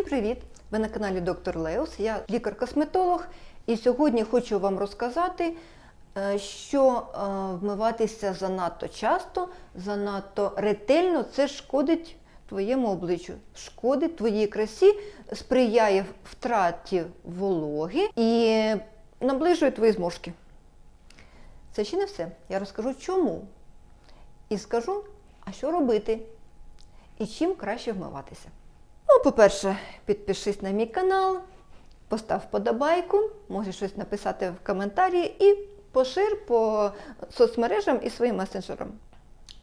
Всім привіт! Ви на каналі Доктор Леус. Я лікар-косметолог, і сьогодні хочу вам розказати, е, що е, вмиватися занадто часто, занадто ретельно це шкодить твоєму обличчю, шкодить твоїй красі, сприяє втраті вологи і наближує твої зморшки. Це ще не все. Я розкажу чому. І скажу, а що робити і чим краще вмиватися. Ну, по-перше, підпишись на мій канал, постав вподобайку, можеш щось написати в коментарі і пошир по соцмережам і своїм месенджерам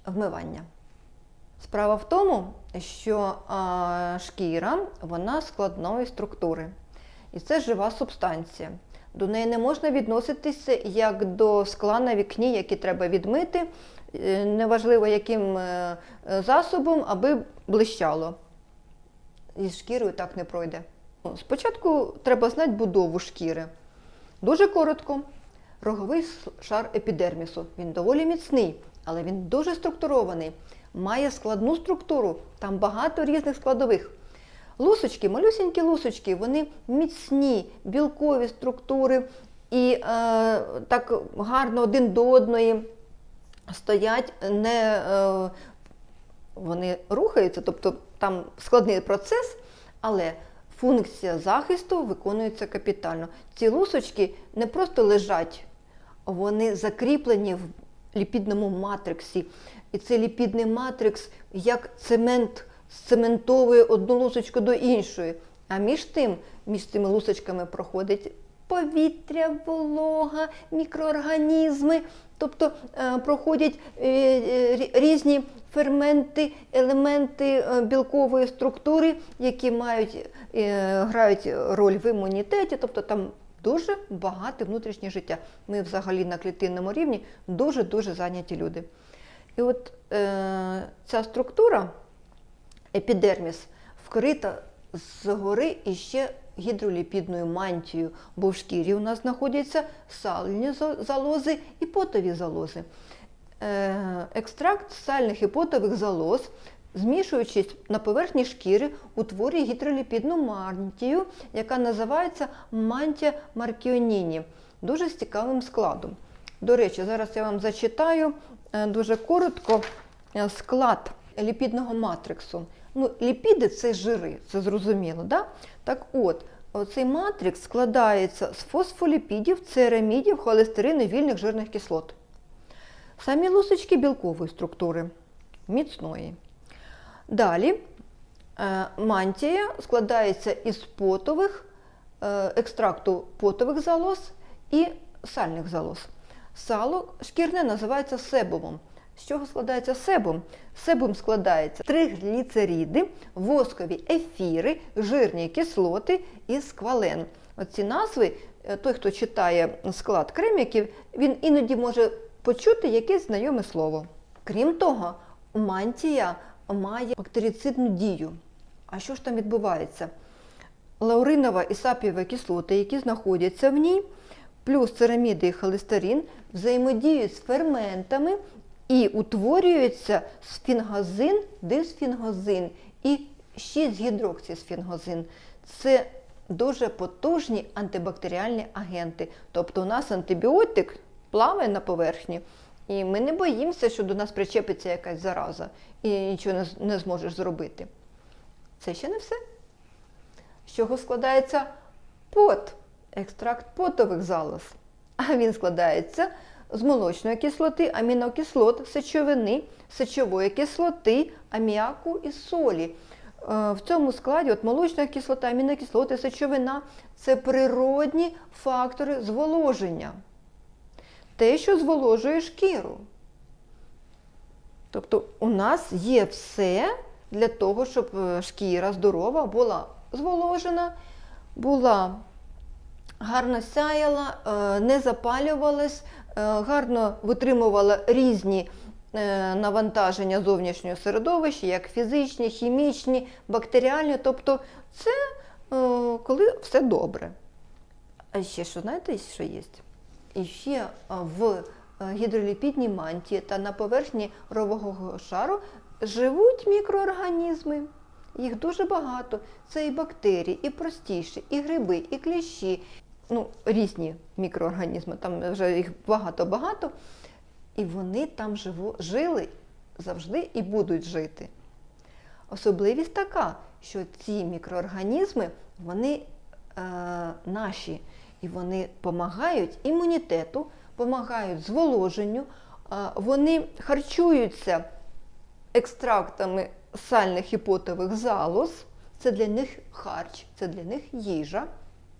вмивання. Справа в тому, що а, шкіра вона складної структури. І це жива субстанція. До неї не можна відноситися як до скла на вікні, які треба відмити, е, неважливо яким е, засобом, аби блищало. Із шкірою так не пройде. Спочатку треба знати будову шкіри. Дуже коротко. Роговий шар епідермісу. Він доволі міцний, але він дуже структурований, має складну структуру, там багато різних складових. Лусочки, малюсенькі лусочки, вони міцні, білкові структури і е, так гарно один до одної стоять, не, е, вони рухаються, тобто там складний процес, але функція захисту виконується капітально. Ці лусочки не просто лежать, вони закріплені в ліпідному матриксі. І цей ліпідний матрикс як цемент цементовує одну лусочку до іншої. А між тим, між цими лусочками проходить повітря, волога, мікроорганізми, тобто е, проходять е, е, різні ферменти, елементи е, білкової структури, які мають, е, грають роль в імунітеті, тобто там дуже багате внутрішнє життя. Ми взагалі на клітинному рівні дуже-дуже зайняті люди. І от е, ця структура, епідерміс, вкрита згори іще гідроліпідною мантією, бо в шкірі у нас знаходяться сальні залози і потові залози. Е, Екстракт сальних і потових залоз, змішуючись на поверхні шкіри, утворює гідроліпідну мантію, яка називається мантія маркіоніні, дуже з цікавим складом. До речі, зараз я вам зачитаю е, дуже коротко е, склад ліпідного матриксу. Ну, Ліпіди це жири, це зрозуміло. Да? Так от, цей матрикс складається з фосфоліпідів, церамідів, холестерину вільних жирних кислот. Самі лусочки білкової структури, міцної. Далі е, мантія складається із потових, е, екстракту потових залоз і сальних залоз. Сало шкірне називається себумом. З чого складається себум? Себум складається тригліцериди, воскові ефіри, жирні кислоти і сквален. Оці назви, е, той, хто читає склад креміків, він іноді може почути якесь знайоме слово. Крім того, мантія має бактерицидну дію. А що ж там відбувається? Лауринова і сапієва кислоти, які знаходяться в ній, плюс цераміди і холестерин, взаємодіють з ферментами і утворюється сфінгозин, дисфінгозин і 6-гідроксисфінгозин. Це дуже потужні антибактеріальні агенти. Тобто у нас антибіотик плаває на поверхні, і ми не боїмося, що до нас причепиться якась зараза і нічого не зможеш зробити. Це ще не все. З чого складається пот, екстракт потових залоз. А він складається з молочної кислоти, амінокислот, сечовини, сечової кислоти, аміаку і солі. Е, В цьому складі от молочна кислота, амінокислоти, сечовина це природні фактори зволоження. Те, що зволожує шкіру. Тобто у нас є все для того, щоб е, шкіра здорова була зволожена, була гарно сяяла, е, не запалювалась, е, гарно витримувала різні навантаження зовнішнього середовища, як фізичні, хімічні, бактеріальні. Тобто це коли все добре. А ще що, знаєте, що є? І ще в гідроліпідній мантії та на поверхні рового шару живуть мікроорганізми. їх дуже багато. Це і бактерії, і простіші, і гриби, і кліщі, ну, різні мікроорганізми, там вже їх багато-багато. І вони там живо, жили завжди і будуть жити. Особливість така, що ці мікроорганізми, вони е, наші, і вони допомагають імунітету, допомагають зволоженню, вони харчуються екстрактами сальних і потових залоз. Це для них харч, це для них їжа.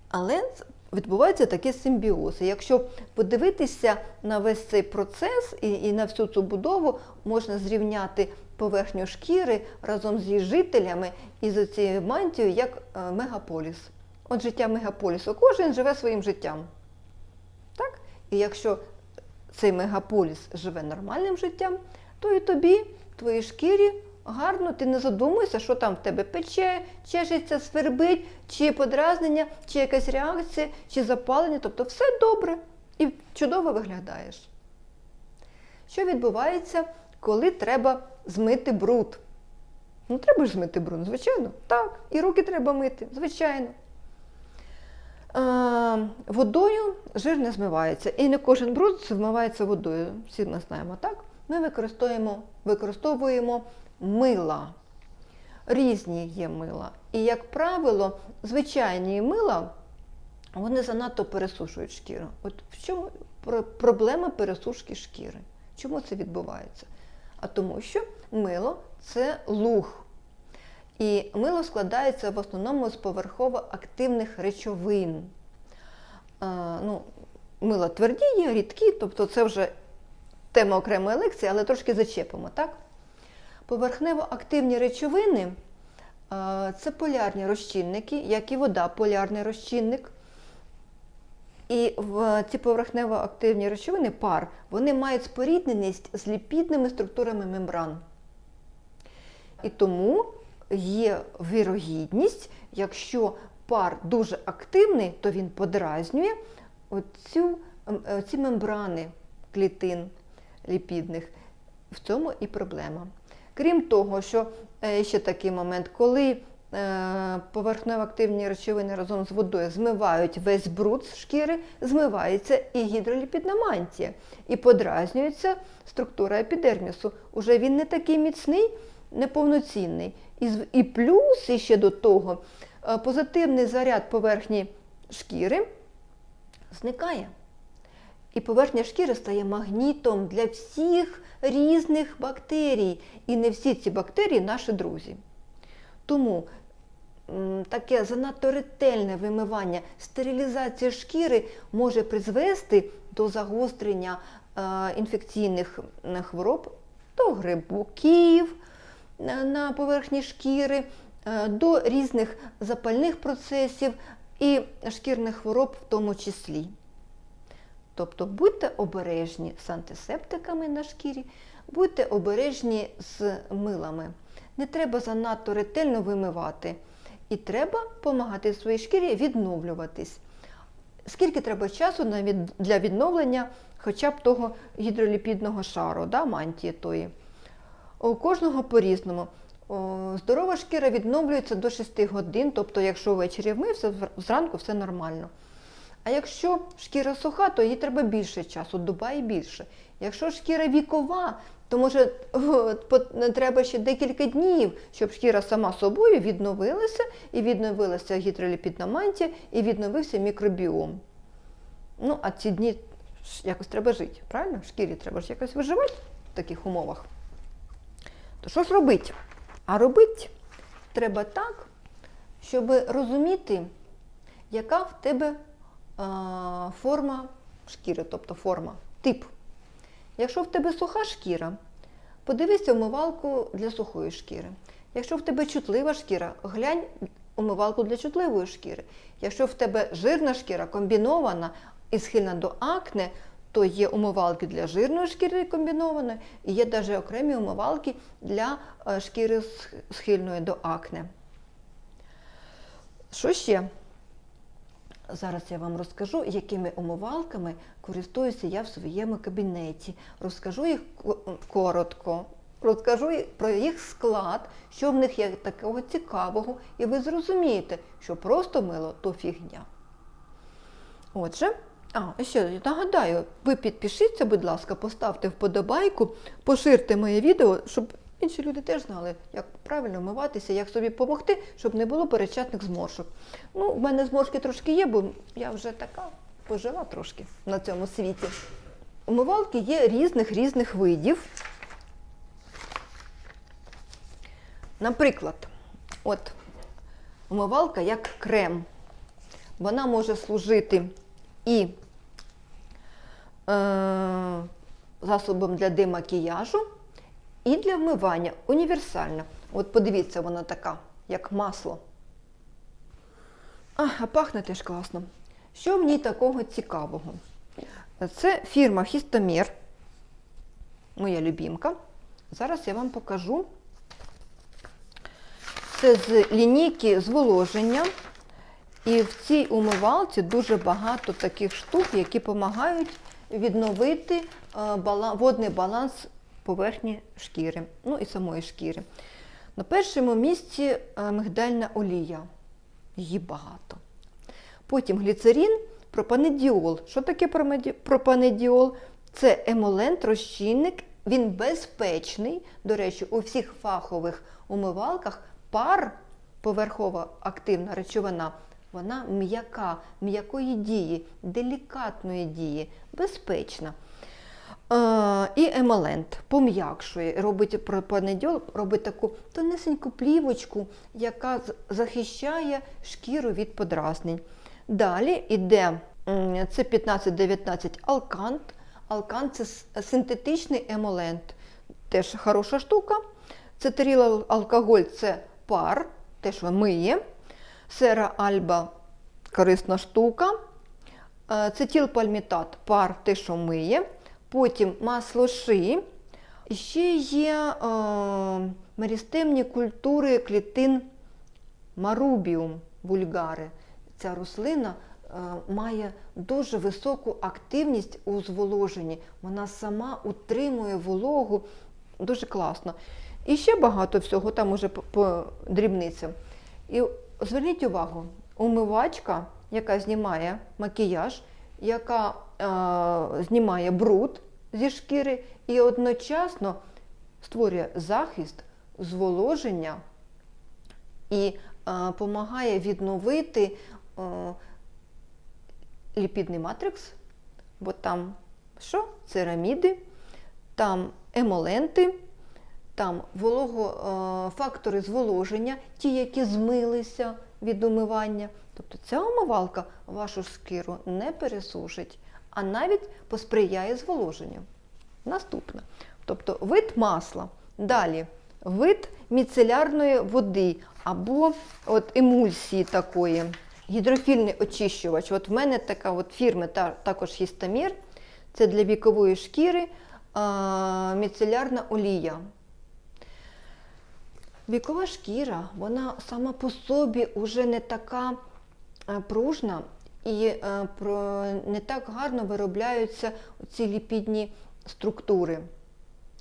Але відбувається такий симбіоз. Якщо подивитися на весь цей процес і, і на всю цю будову, можна зрівняти поверхню шкіри разом з її жителями і з цією мантією як е, мегаполіс. От життя мегаполісу. Кожен живе своїм життям. Так? І якщо цей мегаполіс живе нормальним життям, то і тобі, твоїй шкірі, гарно, ти не задумуєшся, що там в тебе пече, чешеться, свербить, чи подразнення, чи якась реакція, чи запалення. Тобто все добре і чудово виглядаєш. Що відбувається, коли треба змити бруд? Ну, треба ж змити бруд, звичайно. Так. І руки треба мити, звичайно. Е, водою жир не змивається. І не кожен бруд змивається водою. Всі ми знаємо, так? Ми використовуємо, використовуємо мила. Різні є мила. І, як правило, звичайні мила вони занадто пересушують шкіру. От в чому проблема пересушки шкіри? Чому це відбувається? А тому що мило це луг. І мило складається в основному з поверхово-активних речовин. А, ну, мила тверді є, рідкі, тобто це вже тема окремої лекції, але трошки зачепимо, так? Поверхнево-активні речовини а, це полярні розчинники, як і вода полярний розчинник. І в ці поверхнево-активні речовини пар, вони мають спорідненість з ліпідними структурами мембран. І тому є вірогідність, якщо пар дуже активний, то він подразнює оцю, ем, е, мембрани клітин ліпідних. В цьому і проблема. Крім того, що е, ще такий момент, коли е, поверхнево-активні речовини разом з водою змивають весь бруд з шкіри, змивається і гідроліпідна мантія, і подразнюється структура епідермісу. Уже він не такий міцний, неповноцінний. І, з- і плюс іще до того е, позитивний заряд поверхні шкіри зникає. І поверхня шкіри стає магнітом для всіх різних бактерій. І не всі ці бактерії наші друзі. Тому таке занадто ретельне вимивання, стерилізація шкіри може призвести до загострення е, інфекційних хвороб, до грибків е, на поверхні шкіри, е, до різних запальних процесів і шкірних хвороб в тому числі. Тобто будьте обережні з антисептиками на шкірі, будьте обережні з милами. Не треба занадто ретельно вимивати. І треба допомагати своїй шкірі відновлюватись. Скільки треба часу для відновлення хоча б того гідроліпідного шару, да, мантії тої? У кожного по-різному. Здорова шкіра відновлюється до 6 годин, тобто, якщо ввечері вмився, зранку все нормально. А якщо шкіра суха, то їй треба більше часу, доба і більше. Якщо шкіра вікова, то може треба ще декілька днів, щоб шкіра сама собою відновилася, і відновилася гідроліпідна мантія, і відновився мікробіом. Ну, а ці дні якось треба жити, правильно? Шкірі треба ж якось виживати в таких умовах. Що ж робити? А робити треба так, щоб розуміти, яка в тебе форма шкіри, тобто форма, тип. Якщо в тебе суха шкіра, подивися умивалку для сухої шкіри. Якщо в тебе чутлива шкіра, глянь умивалку для чутливої шкіри. Якщо в тебе жирна шкіра комбінована і схильна до акне, то є умивалки для жирної шкіри комбінованої, і є навіть окремі умивалки для е, шкіри схильної до акне. Що ще? Зараз я вам розкажу, якими умивалками користуюся я в своєму кабінеті. Розкажу їх коротко. розкажу про їх склад, що в них є такого цікавого, і ви зрозумієте, що просто мило то фігня. Отже, а, ще нагадаю, ви підпишіться, будь ласка, поставте вподобайку, поширте моє відео, щоб інші люди теж знали, як правильно вмиватися, як собі допомогти, щоб не було перечатних зморшок. Ну, в мене зморшки трошки є, бо я вже така пожила трошки на цьому світі. Умивалки є різних різних видів. Наприклад, от умивалка як крем. Вона може служити і е, засобом для демакіяжу, і для вмивання. Універсальна. От подивіться, вона така, як масло. А, а пахне теж класно. Що в ній такого цікавого? Це фірма Хістомір, моя любімка. Зараз я вам покажу. Це з лінійки зволоження. І в цій умивалці дуже багато таких штук, які допомагають відновити е, водний баланс поверхні шкіри, ну і самої шкіри. На першому місці е, мигдальна олія. Її багато. Потім гліцерин, пропанедіол. Що таке пропанедіол? Це емолент, розчинник, він безпечний. До речі, у всіх фахових умивалках пар, поверхова активна речовина, вона м'яка, м'якої дії, делікатної дії, безпечна. Е, і емолент пом'якшує, робить пропанедіол, робить таку тонесеньку плівочку, яка захищає шкіру від подразнень. Далі йде це 15-19 алкант. Алкант це синтетичний емолент, теж хороша штука. Цетеріл алкоголь це пар, теж миє. Сера альба корисна штука. Е, Цетилпальмітат пар те, що миє. Потім масло ши. Ще є е, мерістемні культури клітин марубіум вульгари. Ця рослина е, має дуже високу активність у зволоженні. Вона сама утримує вологу дуже класно. І ще багато всього, там уже по, по дрібницям. І зверніть увагу, умивачка, яка знімає макіяж, яка е, знімає бруд зі шкіри і одночасно створює захист, зволоження і допомагає відновити е, ліпідний матрикс, бо там що? Цераміди, там емоленти, там волого, е, фактори зволоження, ті, які змилися від умивання. Тобто ця умивалка вашу шкіру не пересушить, а навіть посприяє зволоженню. Наступне. Тобто вид масла. Далі вид міцелярної води або от емульсії такої. Гідрофільний очищувач. От в мене така от фірма та, також хістамір. Це для вікової шкіри а, міцелярна олія. Вікова шкіра, вона сама по собі вже не така е, пружна і е, не так гарно виробляються ці ліпідні структури.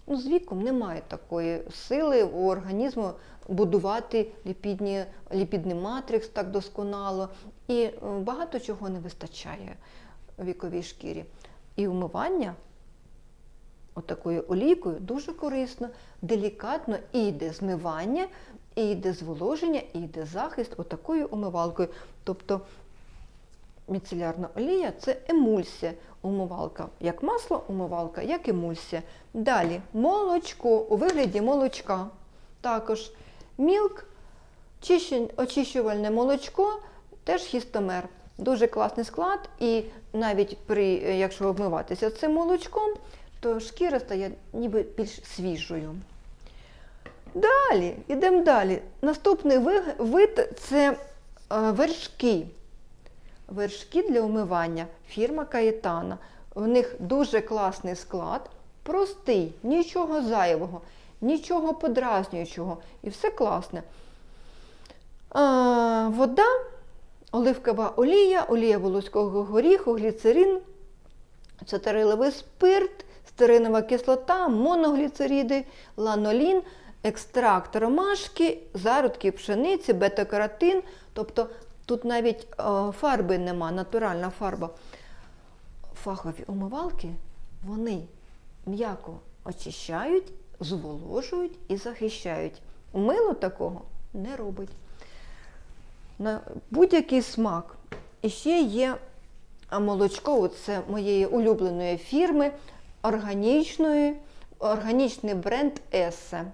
Ну, з віком немає такої сили у організму будувати ліпідні, ліпідний матрикс так досконало. І е, багато чого не вистачає віковій шкірі. І умивання отакою олійкою дуже корисно, делікатно і йде змивання, і йде зволоження, і йде захист отакою умивалкою. Тобто міцелярна олія це емульсія. Умивалка як масло, умивалка як емульсія. Далі молочко у вигляді молочка. Також мілк, очищувальне молочко, теж хістомер. Дуже класний склад, і навіть при, якщо обмиватися цим молочком, то шкіра стає ніби більш свіжою. Далі, йдемо далі. Наступний вид це е, вершки. Вершки для умивання фірма Каєтана. В них дуже класний склад, простий, нічого зайвого, нічого подразнюючого. І все класне. А, вода, оливкова олія, олія волоського горіху, гліцерин, цитариловий спирт, стеринова кислота, моногліцериди, ланолін, екстракт ромашки, зародки пшениці, бета-каротин. Тобто тут навіть е, фарби нема, натуральна фарба. Фахові умивалки вони м'яко очищають, зволожують і захищають. Мило такого не робить. На будь-який смак. І ще є молочко, це моєї улюбленої фірми, органічної, органічний бренд Есе.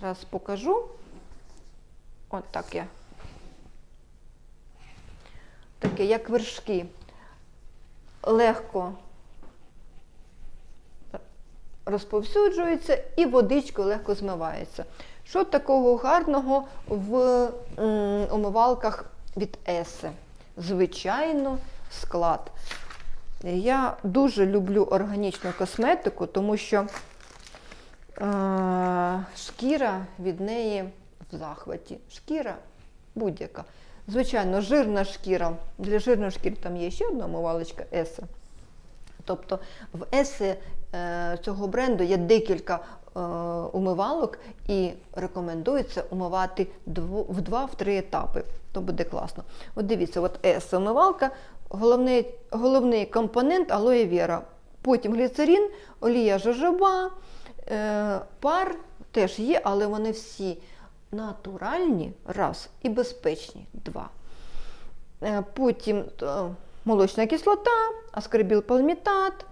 Зараз покажу. От так я. Таке, як вершки. Легко розповсюджується і водичкою легко змивається. Що такого гарного в м, умивалках від Есе? Звичайно, склад. Я дуже люблю органічну косметику, тому що е, шкіра від неї в захваті. Шкіра будь-яка. Звичайно, жирна шкіра. Для жирної шкіри там є ще одна умивалочка Еса. Тобто в Еси цього бренду є декілька умивалок і рекомендується умивати в два-три етапи. То буде класно. От дивіться, от Есі умивалка, головний, головний компонент алоє вера. Потім гліцерин, олія жожоба, е, пар теж є, але вони всі натуральні, раз, і безпечні два. Е, Потім е, молочна кислота, аскорбілпалмітат,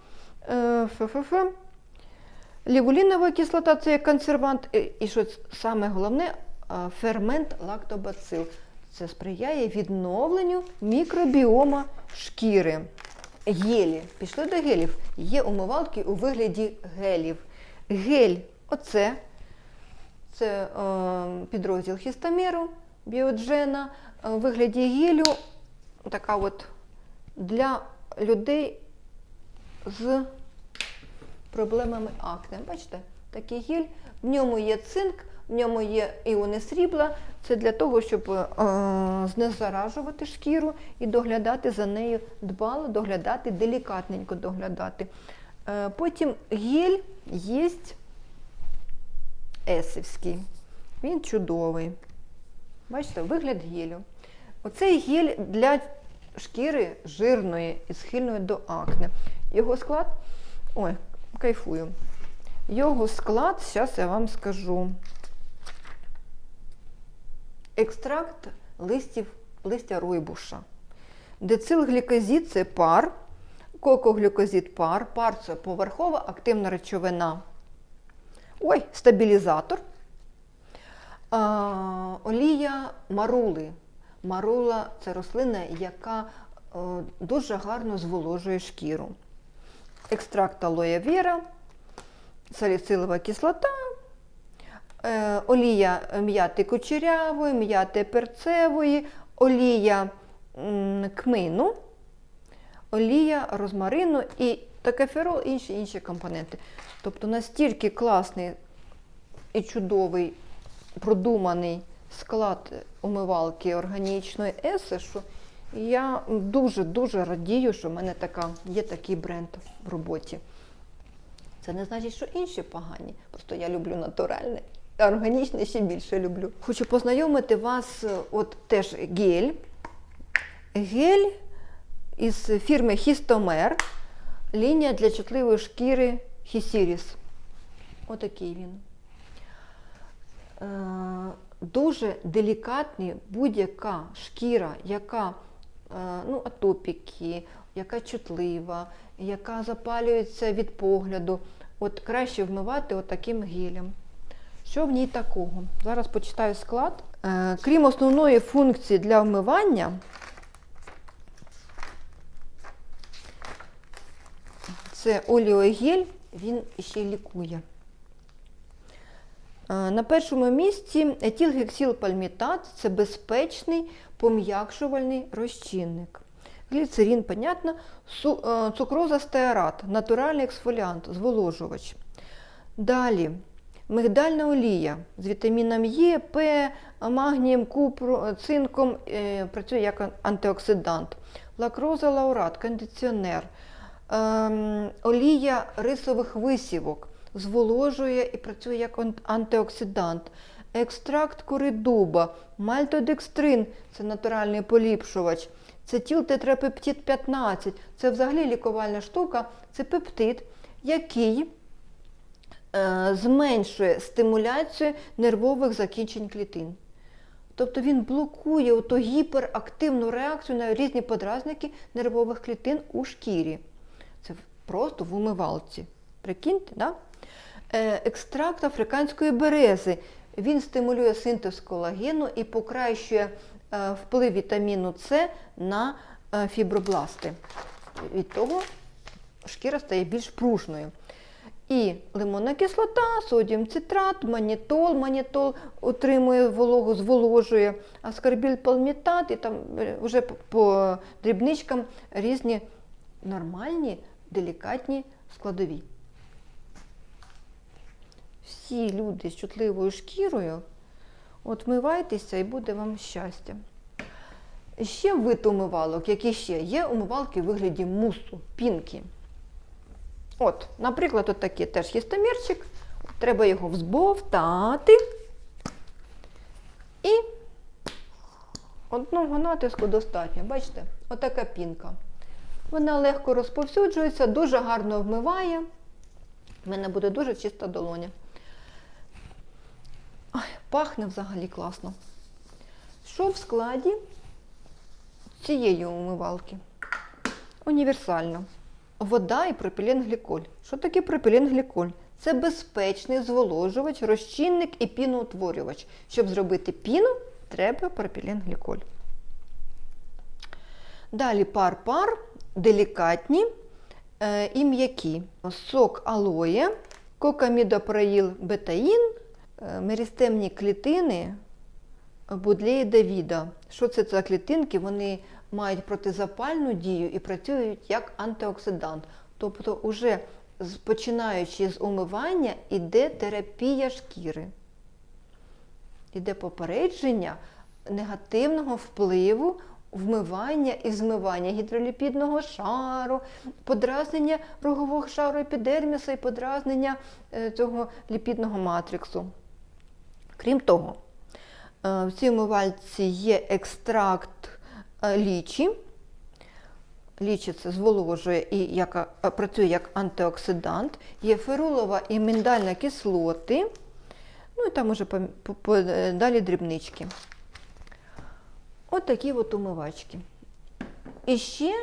е, ФФФ, лівулінова кислота це як консервант. І- що саме головне, е, фермент лактобацил. Це сприяє відновленню мікробіома шкіри. Гелі. Пішли до гелів. Є умивалки у вигляді гелів. Гель оце це е, підрозділ хістамеру, біоджена, е, у вигляді гелю, така от для людей з проблемами акне. Бачите, такий гель, в ньому є цинк, в ньому є іони срібла. Це для того, щоб е, знезаражувати шкіру і доглядати за нею дбало, доглядати, делікатненько доглядати. Е, потім гель є есівський. Він чудовий. Бачите, вигляд гелю. Оцей гель для шкіри жирної і схильної до акне. Його склад. Ой, кайфую. Його склад, зараз я вам скажу. Екстракт листів, листя ройбуша. Децилглікозід це пар, кокоглюкозід пар, пар це поверхова активна речовина. Ой, стабілізатор. А, олія марули. Марула це рослина, яка е, дуже гарно зволожує шкіру. Екстракт алоє віра, саліцилова кислота, е, олія м'яти кучерявої, м'яти перцевої, олія кмину, олія розмарину і такеферол, інші інші компоненти. Тобто настільки класний і чудовий продуманий склад умивалки органічної еси, що я дуже-дуже радію, що в мене така, є такий бренд в роботі. Це не значить, що інші погані. Просто я люблю натуральне, органічне ще більше люблю. Хочу познайомити вас, е, от теж гель. Гель із фірми Хістомер. Лінія для чутливої шкіри Хісіріс. Отакий він. Е, Дуже делікатний будь-яка шкіра, яка ну, атопіки, яка чутлива, яка запалюється від погляду. От краще вмивати отаким гелем. Що в ній такого? Зараз почитаю склад. Е, Крім основної функції для вмивання, це оліогель, він ще лікує. Е, На першому місці етилгексилпальмітат – це безпечний пом'якшувальний розчинник. Гліцерин, понятно, е, цукроза стеарат, натуральний ексфоліант, зволожувач. Далі мигдальна олія з вітаміном Е, П, магнієм, купру, цинком, е, працює як антиоксидант. Лакроза лаурат, кондиціонер. ем, олія рисових висівок, зволожує і працює як антиоксидант. Екстракт кори дуба, мальтодекстрин це натуральний поліпшувач, це тілтетрапептид 15, це взагалі лікувальна штука, це пептид, який е, зменшує стимуляцію нервових закінчень клітин. Тобто він блокує оту гіперактивну реакцію на різні подразники нервових клітин у шкірі. Це просто в умивалці. Прикиньте, да? Е, Екстракт африканської берези. Він стимулює синтез колагену і покращує е, вплив вітаміну С на е, фібробласти. Від того шкіра стає більш пружною. І лимонна кислота, содіум цитрат, манітол. Манітол утримує вологу, зволожує, аскорбіль палмітат і там вже по дрібничкам різні нормальні, делікатні складові. Всі люди з чутливою шкірою, от вмивайтеся і буде вам щастя. Ще вид умивалок, які ще є умивалки в вигляді мусу, пінки. От, наприклад, от такий теж є. Треба його взбовтати. І одного натиску достатньо. Бачите, отака пінка. Вона легко розповсюджується, дуже гарно вмиває. У мене буде дуже чиста долоня. Пахне взагалі класно. Що в складі цієї умивалки? Універсально. Вода і пропіленгліколь. Що таке пропіленгліколь? Це безпечний зволожувач, розчинник і піноутворювач. Щоб зробити піну, треба пропіленгліколь. Далі пар-пар, делікатні е, і м'які. Сок алоє, кокамідопроїл бетаїн, е, меристемні клітини Будлеї Давіда. Що це за клітинки? Вони мають протизапальну дію і працюють як антиоксидант. Тобто, уже починаючи з умивання, іде терапія шкіри. Іде попередження негативного впливу вмивання і змивання гідроліпідного шару, подразнення рогового шару епідерміса і подразнення е, цього ліпідного матриксу. Крім того, е, в цій умивальці є екстракт е, лічі. Лічі це зволожує і як, е, працює як антиоксидант, є ферулова і миндальна кислоти, ну і там уже далі дрібнички. От такі от умивачки. І ще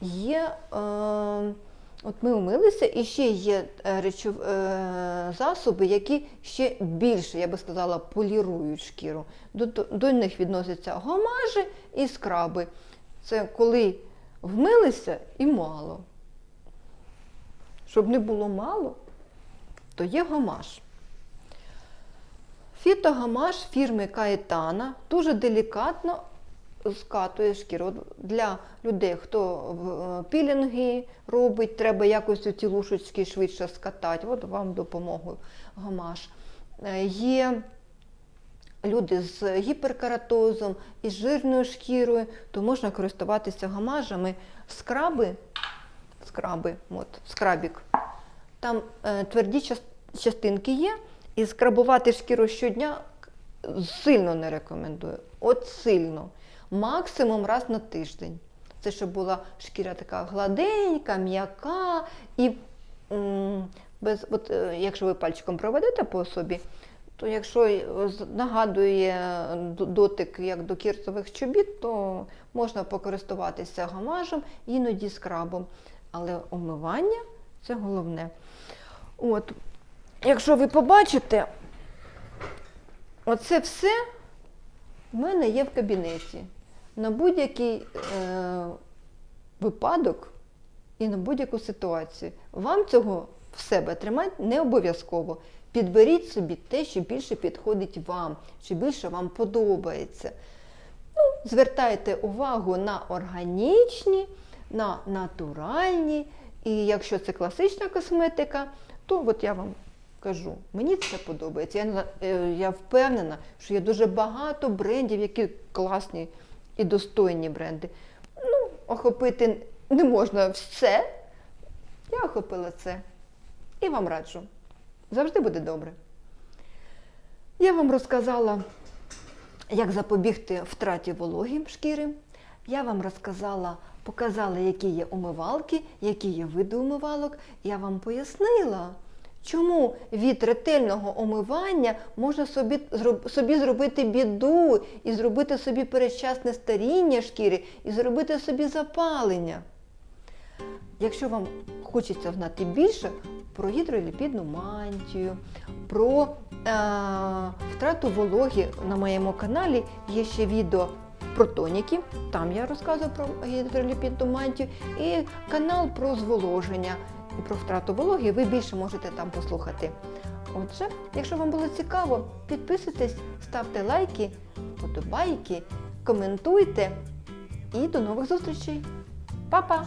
є, е, от ми умилися, і ще є е, речов, е, засоби, які ще більше, я би сказала, полірують шкіру. До, до, них відносяться гомажі і скраби. Це коли вмилися і мало. Щоб не було мало, то є гомаж. Фітогамаш фірми Каетана дуже делікатно скатує шкіру. Для людей, хто е, пілінги робить, треба якось ці лушечки швидше скатати. От вам допомогу гамаш. Е, Є люди з гіперкератозом і з жирною шкірою, то можна користуватися гамажами. Скраби, скраби, от, скрабік. Там е, тверді частинки є, і скрабувати шкіру щодня сильно не рекомендую. От сильно. Максимум раз на тиждень. Це щоб була шкіра така гладенька, м'яка і без, от, е, якщо ви пальчиком проведете по собі, то якщо е, нагадує дотик як до кірсових чобіт, то можна покористуватися гамажем, іноді скрабом. Але умивання це головне. От, якщо ви побачите, оце все в мене є в кабінеті. На будь-який е, випадок і на будь-яку ситуацію. Вам цього в себе тримати не обов'язково. Підберіть собі те, що більше підходить вам, що більше вам подобається. Ну, звертайте увагу на органічні, на натуральні. І якщо це класична косметика, то от я вам кажу, мені це подобається. Я, е, я впевнена, що є дуже багато брендів, які класні і достойні бренди. Ну, охопити не можна все, Я охопила це і вам раджу. Завжди буде добре. Я вам розказала, як запобігти втраті вологи шкіри. Я вам розказала, показала, які є умивалки, які є види умивалок. Я вам пояснила, чому від ретельного омивання можна собі, собі зробити біду і зробити собі передчасне старіння шкіри, і зробити собі запалення. Якщо вам хочеться знати більше про гідроліпідну мантію, про е, втрату вологи на моєму каналі є ще відео про тоніки, там я розказую про гідроліпідну мантію, і канал про зволоження і про втрату вологи, ви більше можете там послухати. Отже, якщо вам було цікаво, підписуйтесь, ставте лайки, подобайки, коментуйте і до нових зустрічей. Па-па!